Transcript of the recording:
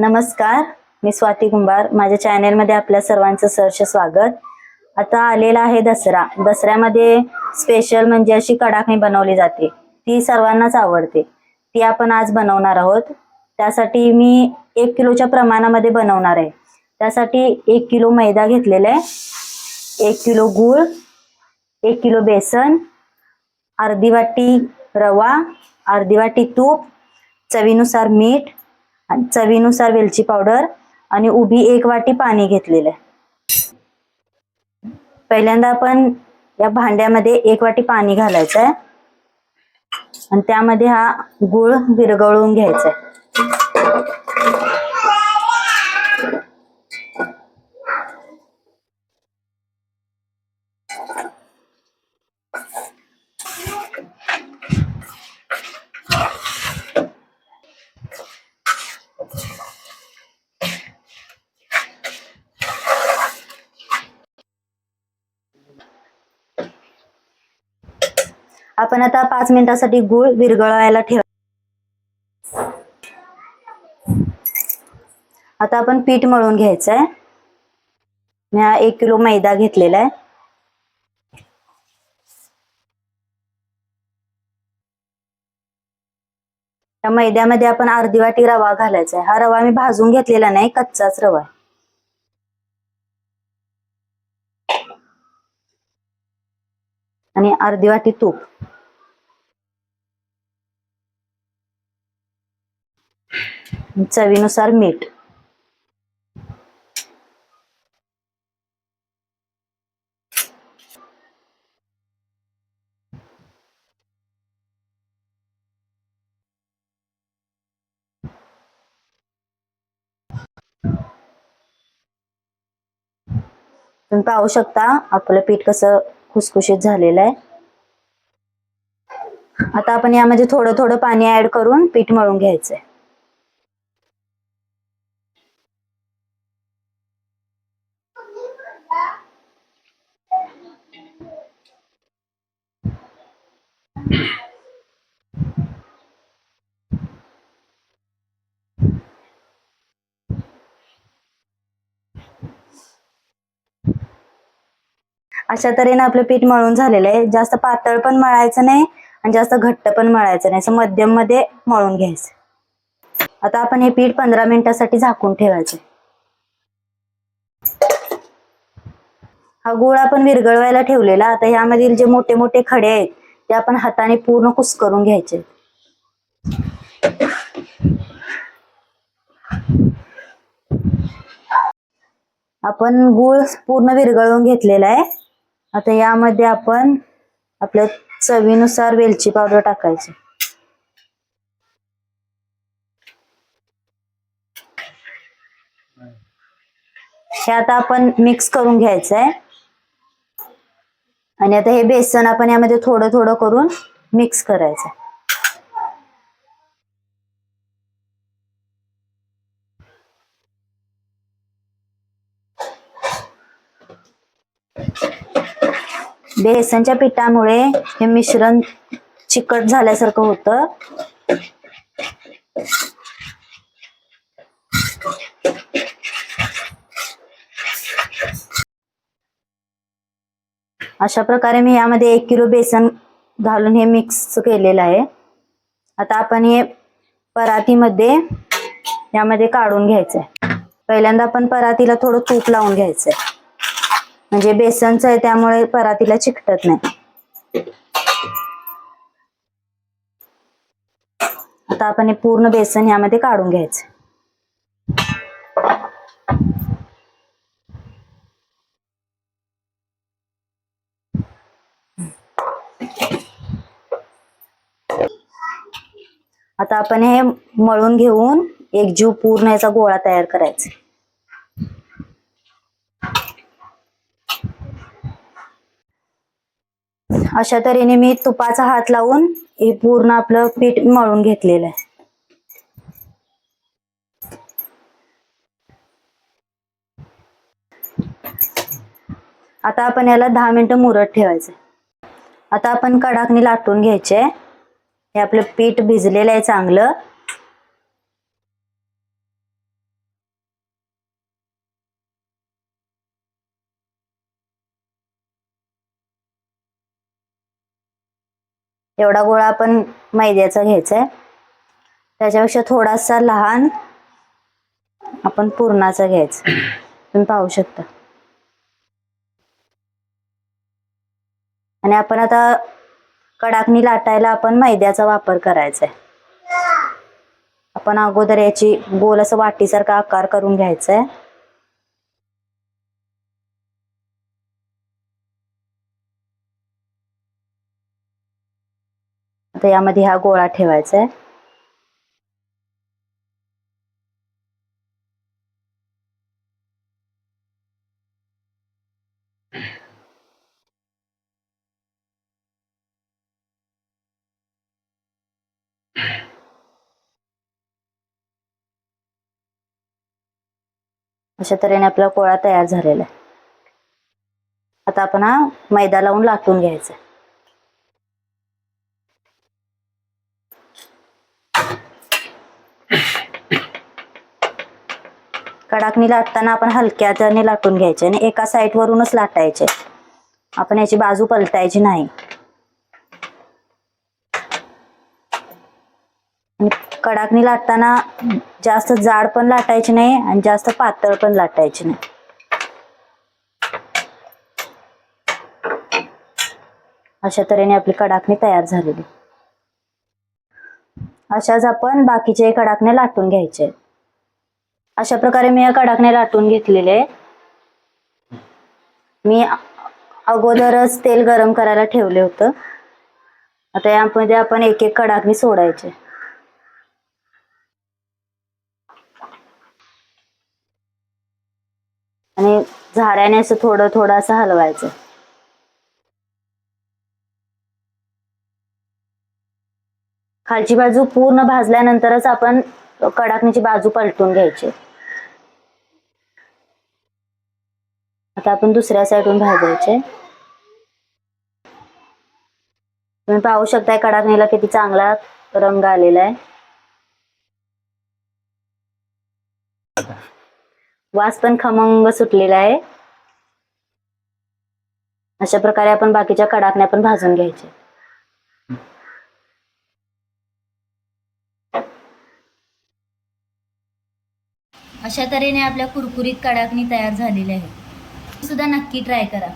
नमस्कार मी स्वाती कुंभार. माझ्या चॅनेलमध्ये आपल्या सर्वांचं सहर्ष स्वागत. आता आलेला आहे दसरा. दसऱ्यामध्ये स्पेशल म्हणजे अशी कडाकणी बनवली जाते. ती सर्वांनाच आवडते. ती आपण आज बनवणार आहोत. त्यासाठी मी एक किलोच्या प्रमाणामध्ये बनवणार आहे. त्यासाठी एक किलो मैदा घेतलेला आहे. एक किलो गूळ एक किलो बेसन अर्धी वाटी रवा अर्धी वाटी तूप चवीनुसार मीठ आणि चवीनुसार वेलची पावडर आणि उभी एक वाटी पाणी घेतलेलं आहे. पहिल्यांदा आपण या भांड्यामध्ये एक वाटी पाणी घालायचं आहे आणि त्यामध्ये हा गुळ विरघळून घ्यायचा आहे आपण आता पाच मिनिटासाठी गुळ विरघळवायला ठेव. आता आपण पीठ मळून घ्यायचं आहे मी हा एक किलो मैदा घेतलेला आहे. त्या मैद्यामध्ये आपण अर्धी वाटी रवा घालायचा आहे. हा रवा मी भाजून घेतलेला नाही कच्चाच रवा आहे. आणि अर्धी वाटी तूप. चवीनुसार मीठ. तुम्ही पाहू शकता आपलं पीठ कसं खुसखुशीत झालेलं आहे. आता आपण यामध्ये थोडं थोडं पाणी ऍड करून पीठ मळून घ्यायचंय. अशा तऱ्हेने आपलं पीठ मळून झालेलं आहे. जास्त पातळ पण मळायचं नाही आणि जास्त घट्ट पण मळायचं नाही. असं मध्यममध्ये मळून घ्यायचं. आता आपण हे पीठ पंधरा मिनिटासाठी झाकून ठेवायचं. हा गुळ आपण विरघळवायला ठेवलेला. आता यामधील जे मोठे मोठे खडे आहेत ते आपण हाताने पूर्ण कुस्करून घ्यायचे. आपण गुळ पूर्ण विरघळवून घेतलेला आहे. आता यामध्ये आपण आपल्या चवीनुसार वेलची पावडर टाकायची. हे आता आपण मिक्स करून घ्यायचं आहे आणि आता हे बेसन आपण यामध्ये थोडं थोडं करून मिक्स करायचं बेसनच्या पिठामुळे हे मिश्रण चिकट झाल्यासारखं होतं. अशा प्रकारे मी यामध्ये एक किलो बेसन घालून हे मिक्स केलेलं आहे. आता आपण हे परातीमध्ये यामध्ये काढून घ्यायचंय. पहिल्यांदा आपण परातीला थोडं तूप लावून घ्यायचंय. म्हणजे बेसनचं आहे त्यामुळे परातीला चिकटत नाही. आता आपण हे पूर्ण बेसन यामध्ये काढून घ्यायचं. आता आपण हे मळून घेऊन एक जीव पूर्ण याचा गोळा तयार करायचा. अशा तऱ्हेने मी तुपाचा हात लावून हे पूर्ण आपलं पीठ मळून घेतलेलं आहे. आता आपण याला दहा मिनिटं मुरत ठेवायचं. आता आपण कडाकणी लाटून घ्यायचे. हे आपलं पीठ भिजलेलं आहे चांगलं. एवढा गोळा आपण मैद्याचा घ्यायचा आहे त्याच्यापेक्षा थोडासा लहान आपण पुरणाचा घ्यायचा. तुम्ही पाहू शकता. आणि आपण आता कडाकणी लाटायला आपण मैद्याचा वापर करायचा आहे आपण अगोदर याची गोल असं वाटीसारखा आकार करून घ्यायचा आहे आता यामध्ये हा गोळा ठेवायचा आहे अशा तऱ्हेने आपला गोळा तयार झालेला आहे आता आपण हा मैदा लावून लाटून घ्यायचा आहे. कडाकणी लाटताना आपण हलक्याने लाटून घ्यायचे आणि एका साईड वरूनच लाटायचे. आपण याची बाजू पलटायची नाही. कडाकणी लाटताना जास्त जाड पण लाटायची नाही आणि जास्त पातळ पण लाटायची नाही. अशा तऱ्हेने आपली कडाकणी तयार झालेली. अशाच आपण बाकीचे कडाकणे लाटून घ्यायचे. अशा प्रकारे मी या कडाकने लाटून घेतलेले. मी अगोदरच तेल गरम करायला ठेवले होतं. आता यामध्ये आपण एक एक कडाकणी सोडायचे. आणि झाऱ्याने असं थोडं थोडं असं हलवायचं. खालची बाजू पूर्ण भाजल्यानंतरच आपण कडाकणीची बाजू पलटून घ्यायची. आता आपण दुसऱ्या साईडून भाजायचे. तुम्ही पाहू शकताय कडाकणीला किती चांगला रंग आलेला आहे. वास पण खमंग सुटलेला आहे. अशा प्रकारे आपण बाकीच्या कडाकण्या पण भाजून घ्यायच्या अशा तऱ्हेने आपल्या कुरकुरीत कडाकणी तयार झालेल्या आहेत सुद्धा नक्की ट्राय करा.